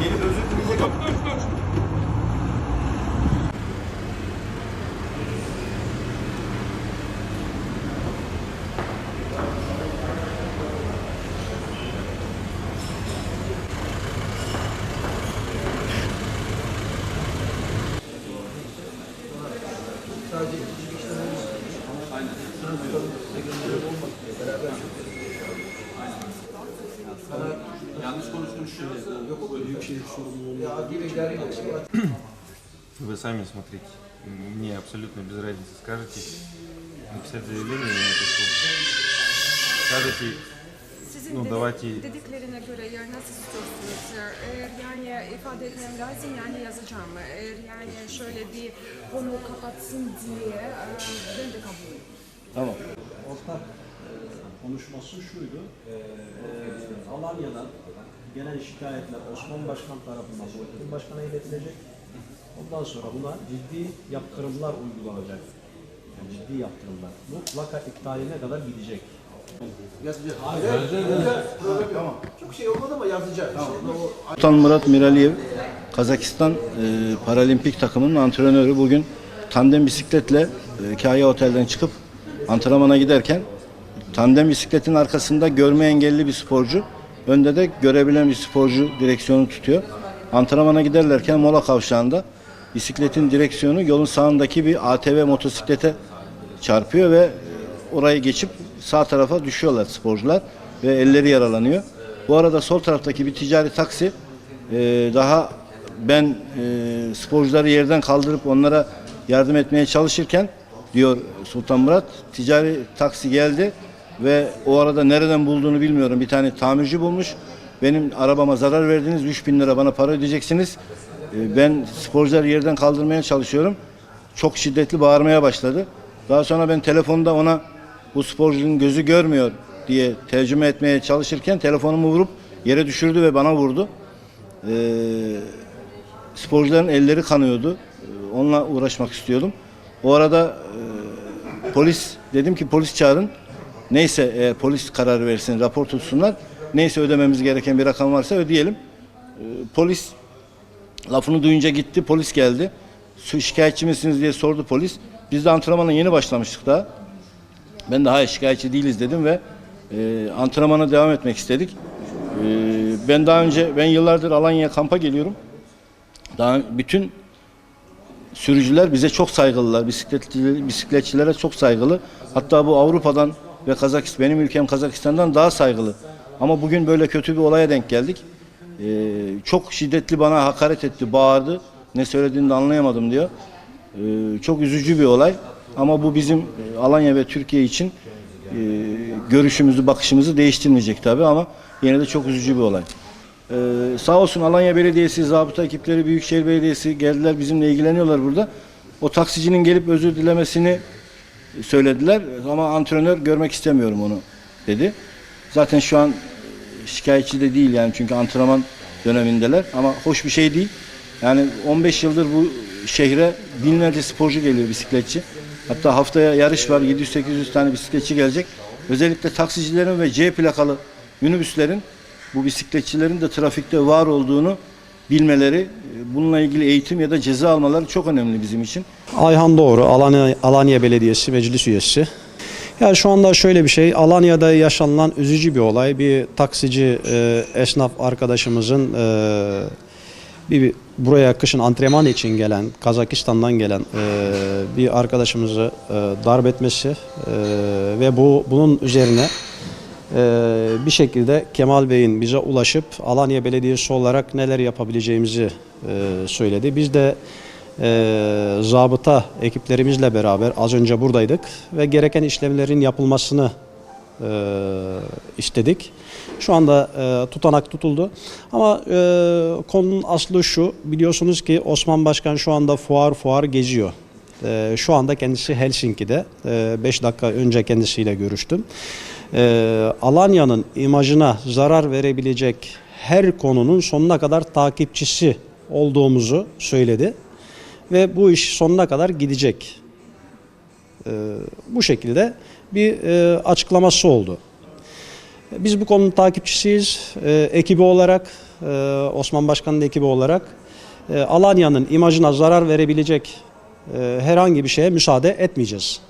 Gelip özür dileyecek. sadece işlememiz Aynen. olmak diye beraber Aynen. Yanlış konuşmuşsun. Yok öyle bir şey sorumluluğu. Ya bir idare Вы сами смотрите. Мне абсолютно без разницы. Скажете написать заявление, я напишу. Скажете Sizin Ну, dedi- давайте- dediklerine göre ya nasıl istiyorsunuz? Eğer yani ifade etmem lazım yani yazacağım. Eğer yani şöyle bir konu kapatsın diye e, ben de kabul Tamam. Ortak e, konuşması şuydu. E, Alanya'dan gelen şikayetler Osman Başkan tarafından Muhittin Başkan'a iletilecek. Ondan sonra buna ciddi yaptırımlar uygulanacak. Yani ciddi yaptırımlar. Bu plaka iptaline kadar gidecek. Sultan Murat Miraliyev, Kazakistan e, Paralimpik takımının antrenörü bugün tandem bisikletle e, Kaya Otel'den çıkıp antrenmana giderken tandem bisikletin arkasında görme engelli bir sporcu, önde de görebilen bir sporcu direksiyonu tutuyor. Antrenmana giderlerken mola kavşağında bisikletin direksiyonu yolun sağındaki bir ATV motosiklete çarpıyor ve orayı geçip sağ tarafa düşüyorlar sporcular ve elleri yaralanıyor. Bu arada sol taraftaki bir ticari taksi e, daha ben e, sporcuları yerden kaldırıp onlara yardım etmeye çalışırken diyor Sultan Murat ticari taksi geldi ve o arada nereden bulduğunu bilmiyorum bir tane tamirci bulmuş. Benim arabama zarar verdiniz 3000 lira bana para ödeyeceksiniz. E, ben sporcuları yerden kaldırmaya çalışıyorum. Çok şiddetli bağırmaya başladı. Daha sonra ben telefonda ona bu sporcunun gözü görmüyor diye tercüme etmeye çalışırken telefonumu vurup yere düşürdü ve bana vurdu. Ee, sporcuların elleri kanıyordu. Ee, Onunla uğraşmak istiyordum. O arada e, polis dedim ki polis çağırın. Neyse eğer polis karar versin, rapor tutsunlar. Neyse ödememiz gereken bir rakam varsa ödeyelim. Ee, polis lafını duyunca gitti, polis geldi. Şikayetçi misiniz diye sordu polis. Biz de antrenmana yeni başlamıştık daha. Ben hayır şikayetçi değiliz dedim ve e, antrenmana devam etmek istedik. E, ben daha önce, ben yıllardır Alanya'ya kampa geliyorum. Daha bütün sürücüler bize çok saygılılar. Bisikletçiler, bisikletçilere çok saygılı. Hatta bu Avrupa'dan ve Kazakistan, benim ülkem Kazakistan'dan daha saygılı. Ama bugün böyle kötü bir olaya denk geldik. E, çok şiddetli bana hakaret etti, bağırdı. Ne söylediğini de anlayamadım diyor. E, çok üzücü bir olay. Ama bu bizim e, Alanya ve Türkiye için e, görüşümüzü, bakışımızı değiştirmeyecek tabii ama yine de çok üzücü bir olay. Ee, sağ olsun Alanya Belediyesi, zabıta ekipleri, Büyükşehir Belediyesi geldiler bizimle ilgileniyorlar burada. O taksicinin gelip özür dilemesini söylediler ama antrenör görmek istemiyorum onu dedi. Zaten şu an şikayetçi de değil yani çünkü antrenman dönemindeler ama hoş bir şey değil. Yani 15 yıldır bu şehre binlerce sporcu geliyor bisikletçi. Hatta haftaya yarış var 700-800 tane bisikletçi gelecek. Özellikle taksicilerin ve C plakalı minibüslerin bu bisikletçilerin de trafikte var olduğunu bilmeleri, bununla ilgili eğitim ya da ceza almaları çok önemli bizim için. Ayhan Doğru, Alanya, Alanya Belediyesi Meclis Üyesi. Ya şu anda şöyle bir şey, Alanya'da yaşanılan üzücü bir olay. Bir taksici e, esnaf arkadaşımızın e, bir, buraya kışın antrenman için gelen, Kazakistan'dan gelen e, bir arkadaşımızı e, darp etmesi e, ve bu bunun üzerine e, bir şekilde Kemal Bey'in bize ulaşıp Alanya Belediyesi olarak neler yapabileceğimizi e, söyledi. Biz de e, zabıta ekiplerimizle beraber az önce buradaydık ve gereken işlemlerin yapılmasını e, istedik. Şu anda e, tutanak tutuldu. Ama e, konunun aslı şu, biliyorsunuz ki Osman Başkan şu anda fuar fuar geziyor. E, şu anda kendisi Helsinki'de. 5 dakika önce kendisiyle görüştüm. E, Alanya'nın imajına zarar verebilecek her konunun sonuna kadar takipçisi olduğumuzu söyledi. Ve bu iş sonuna kadar gidecek. E, bu şekilde bir e, açıklaması oldu. Biz bu konunun takipçisiyiz. E, ekibi olarak, e, Osman Başkan'ın ekibi olarak e, Alanya'nın imajına zarar verebilecek e, herhangi bir şeye müsaade etmeyeceğiz.